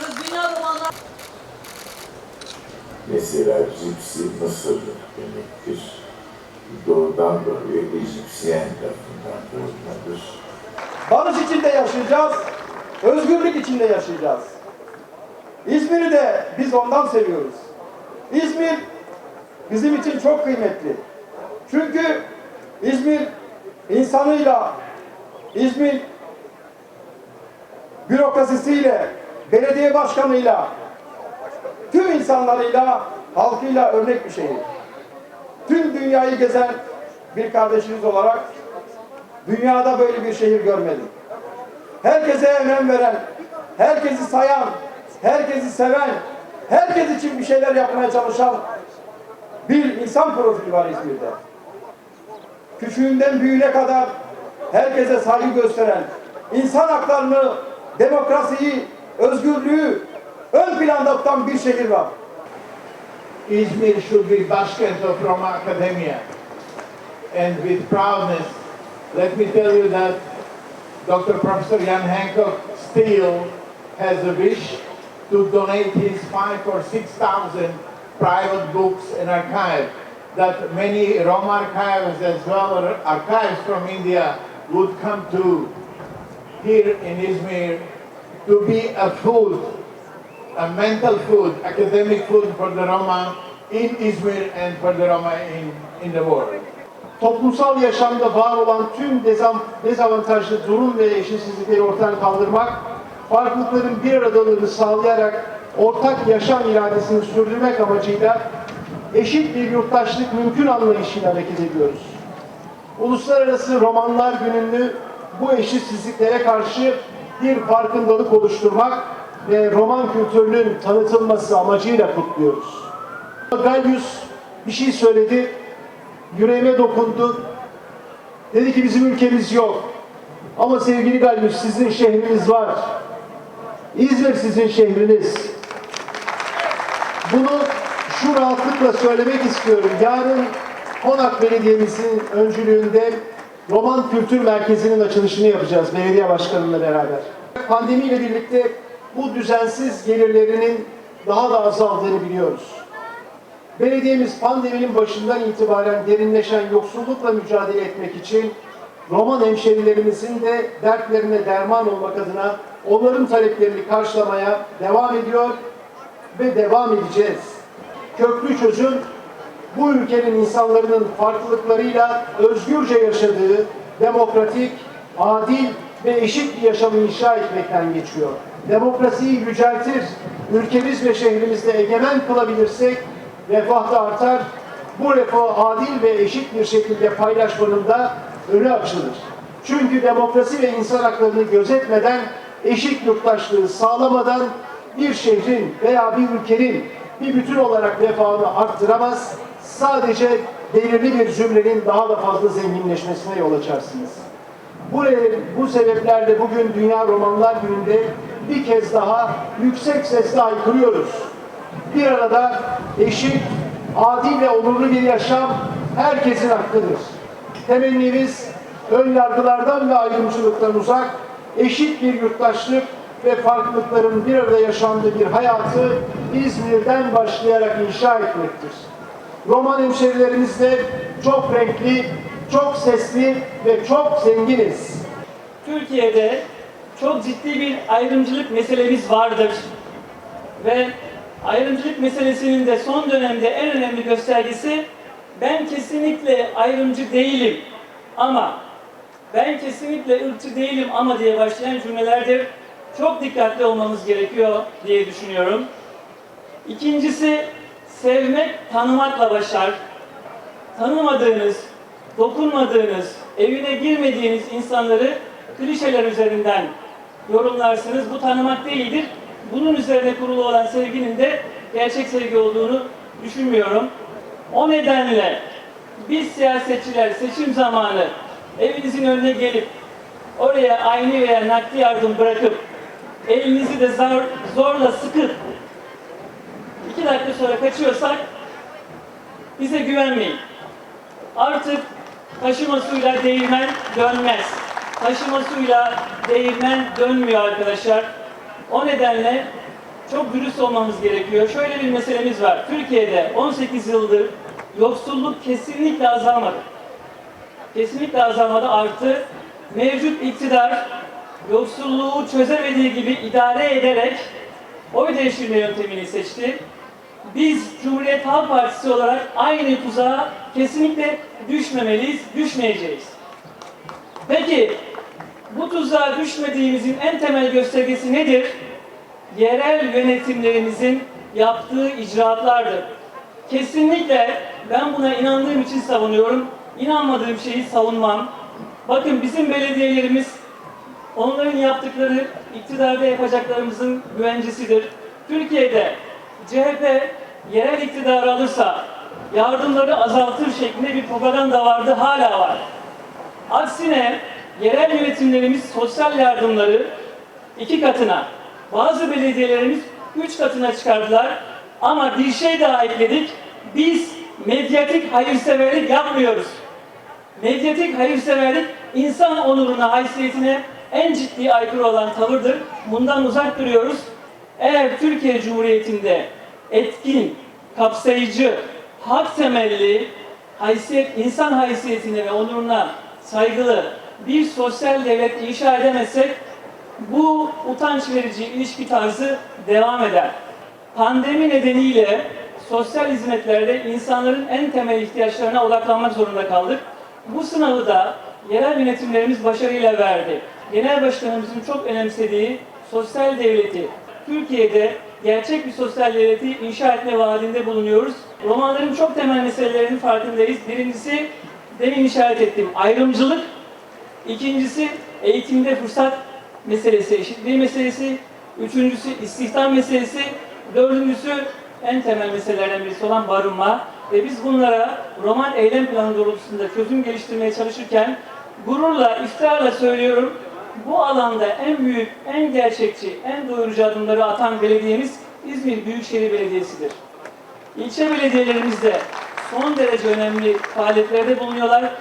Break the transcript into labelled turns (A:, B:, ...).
A: okuyoruz. Dünya romanlar... Mesela cipsi Mısırlı demektir. Doğudan doğuya Egipsiyen tarafından doğmadır.
B: Barış içinde yaşayacağız, özgürlük içinde yaşayacağız. İzmir'i de biz ondan seviyoruz. İzmir bizim için çok kıymetli. Çünkü İzmir insanıyla, İzmir bürokrasisiyle, belediye başkanıyla, tüm insanlarıyla, halkıyla örnek bir şehir. Tüm dünyayı gezen bir kardeşiniz olarak Dünyada böyle bir şehir görmedim. Herkese önem veren, herkesi sayan, herkesi seven, herkes için bir şeyler yapmaya çalışan bir insan profili var İzmir'de. Küçüğünden büyüğüne kadar herkese saygı gösteren, insan haklarını, demokrasiyi, özgürlüğü ön planda tutan bir şehir var.
C: Izmir should be basket of Roma academia. And with proudness, let me tell you that Dr. Professor Jan Hancock still has a wish to donate his five or six thousand private books and archive that many Roma archives as well as archives from India would come to here in Izmir to be a food a mental food, academic food for the Roma in Izmir and for the Roma in, in the world.
D: toplumsal yaşamda var olan tüm dezavantajlı durum ve eşitsizlikleri ortadan kaldırmak, farklılıkların bir aradalığını sağlayarak ortak yaşam iradesini sürdürmek amacıyla eşit bir yurttaşlık mümkün anlayışıyla hareket ediyoruz. Uluslararası Romanlar Günü'nü bu eşitsizliklere karşı bir farkındalık oluşturmak ve roman kültürünün tanıtılması amacıyla kutluyoruz. Gallius bir şey söyledi, yüreğime dokundu. Dedi ki bizim ülkemiz yok. Ama sevgili Gallius sizin şehriniz var. İzmir sizin şehriniz. Bunu şu rahatlıkla söylemek istiyorum. Yarın Konak Belediye'mizin öncülüğünde Roman Kültür Merkezi'nin açılışını yapacağız belediye başkanıyla beraber. Pandemiyle birlikte bu düzensiz gelirlerinin daha da azaldığını biliyoruz. Belediyemiz pandeminin başından itibaren derinleşen yoksullukla mücadele etmek için Roman hemşerilerimizin de dertlerine derman olmak adına onların taleplerini karşılamaya devam ediyor ve devam edeceğiz. Köklü çözüm bu ülkenin insanların farklılıklarıyla özgürce yaşadığı demokratik, adil ve eşit bir yaşamı inşa etmekten geçiyor. Demokrasiyi yüceltir, ülkemiz ve şehrimizde egemen kılabilirsek refah da artar. Bu refahı adil ve eşit bir şekilde paylaşmanın da önü açılır. Çünkü demokrasi ve insan haklarını gözetmeden, eşit yurttaşlığı sağlamadan bir şehrin veya bir ülkenin bir bütün olarak refahını arttıramaz, sadece belirli bir zümrenin daha da fazla zenginleşmesine yol açarsınız. Bu, bu sebeplerle bugün Dünya Romanlar Günü'nde bir kez daha yüksek sesle haykırıyoruz. Bir arada eşit, adil ve onurlu bir yaşam herkesin hakkıdır. Temennimiz ön yargılardan ve ayrımcılıktan uzak, eşit bir yurttaşlık ve farklılıkların bir arada yaşandığı bir hayatı İzmir'den başlayarak inşa etmektir. Roman hemşerilerimizle çok renkli, çok sesli ve çok zenginiz.
E: Türkiye'de çok ciddi bir ayrımcılık meselemiz vardır. Ve ayrımcılık meselesinin de son dönemde en önemli göstergesi ben kesinlikle ayrımcı değilim ama ben kesinlikle ırkçı değilim ama diye başlayan cümlelerdir. Çok dikkatli olmamız gerekiyor diye düşünüyorum. İkincisi sevmek tanımakla başlar. Tanımadığınız, dokunmadığınız, evine girmediğiniz insanları klişeler üzerinden yorumlarsınız. Bu tanımak değildir. Bunun üzerine kurulu olan sevginin de gerçek sevgi olduğunu düşünmüyorum. O nedenle biz siyasetçiler seçim zamanı evinizin önüne gelip oraya aynı veya nakdi yardım bırakıp elinizi de zor, zorla sıkıp dakika sonra kaçıyorsak bize güvenmeyin. Artık taşıma suyla değirmen dönmez. Taşıma suyla değirmen dönmüyor arkadaşlar. O nedenle çok dürüst olmamız gerekiyor. Şöyle bir meselemiz var. Türkiye'de 18 yıldır yoksulluk kesinlikle azalmadı. Kesinlikle azalmadı. Artı mevcut iktidar yoksulluğu çözemediği gibi idare ederek oy devşirme yöntemini seçti. Biz Cumhuriyet Halk Partisi olarak aynı tuzağa kesinlikle düşmemeliyiz, düşmeyeceğiz. Peki bu tuzağa düşmediğimizin en temel göstergesi nedir? Yerel yönetimlerimizin yaptığı icraatlardır. Kesinlikle ben buna inandığım için savunuyorum. İnanmadığım şeyi savunmam. Bakın bizim belediyelerimiz onların yaptıkları iktidarda yapacaklarımızın güvencesidir. Türkiye'de CHP yerel iktidarı alırsa yardımları azaltır şeklinde bir propaganda vardı, hala var. Aksine yerel yönetimlerimiz sosyal yardımları iki katına, bazı belediyelerimiz üç katına çıkardılar. Ama bir şey daha ekledik. Biz medyatik hayırseverlik yapmıyoruz. Medyatik hayırseverlik insan onuruna, haysiyetine en ciddi aykırı olan tavırdır. Bundan uzak duruyoruz. Eğer Türkiye Cumhuriyeti'nde etkin, kapsayıcı, hak temelli, haysiyet, insan haysiyetine ve onuruna saygılı bir sosyal devlet inşa edemezsek bu utanç verici ilişki tarzı devam eder. Pandemi nedeniyle sosyal hizmetlerde insanların en temel ihtiyaçlarına odaklanmak zorunda kaldık. Bu sınavı da yerel yönetimlerimiz başarıyla verdi. Genel Başkanımızın çok önemsediği sosyal devleti, Türkiye'de gerçek bir sosyal devleti inşa etme vaadinde bulunuyoruz. Romanların çok temel meselelerinin farkındayız. Birincisi demin işaret ettiğim ayrımcılık, İkincisi eğitimde fırsat meselesi, eşitliği meselesi. Üçüncüsü istihdam meselesi. Dördüncüsü en temel meselelerden birisi olan barınma. Ve biz bunlara roman eylem planı doğrultusunda çözüm geliştirmeye çalışırken gururla, iftiharla söylüyorum bu alanda en büyük, en gerçekçi, en doyurucu adımları atan belediyemiz İzmir Büyükşehir Belediyesi'dir. İlçe belediyelerimiz de son derece önemli faaliyetlerde bulunuyorlar.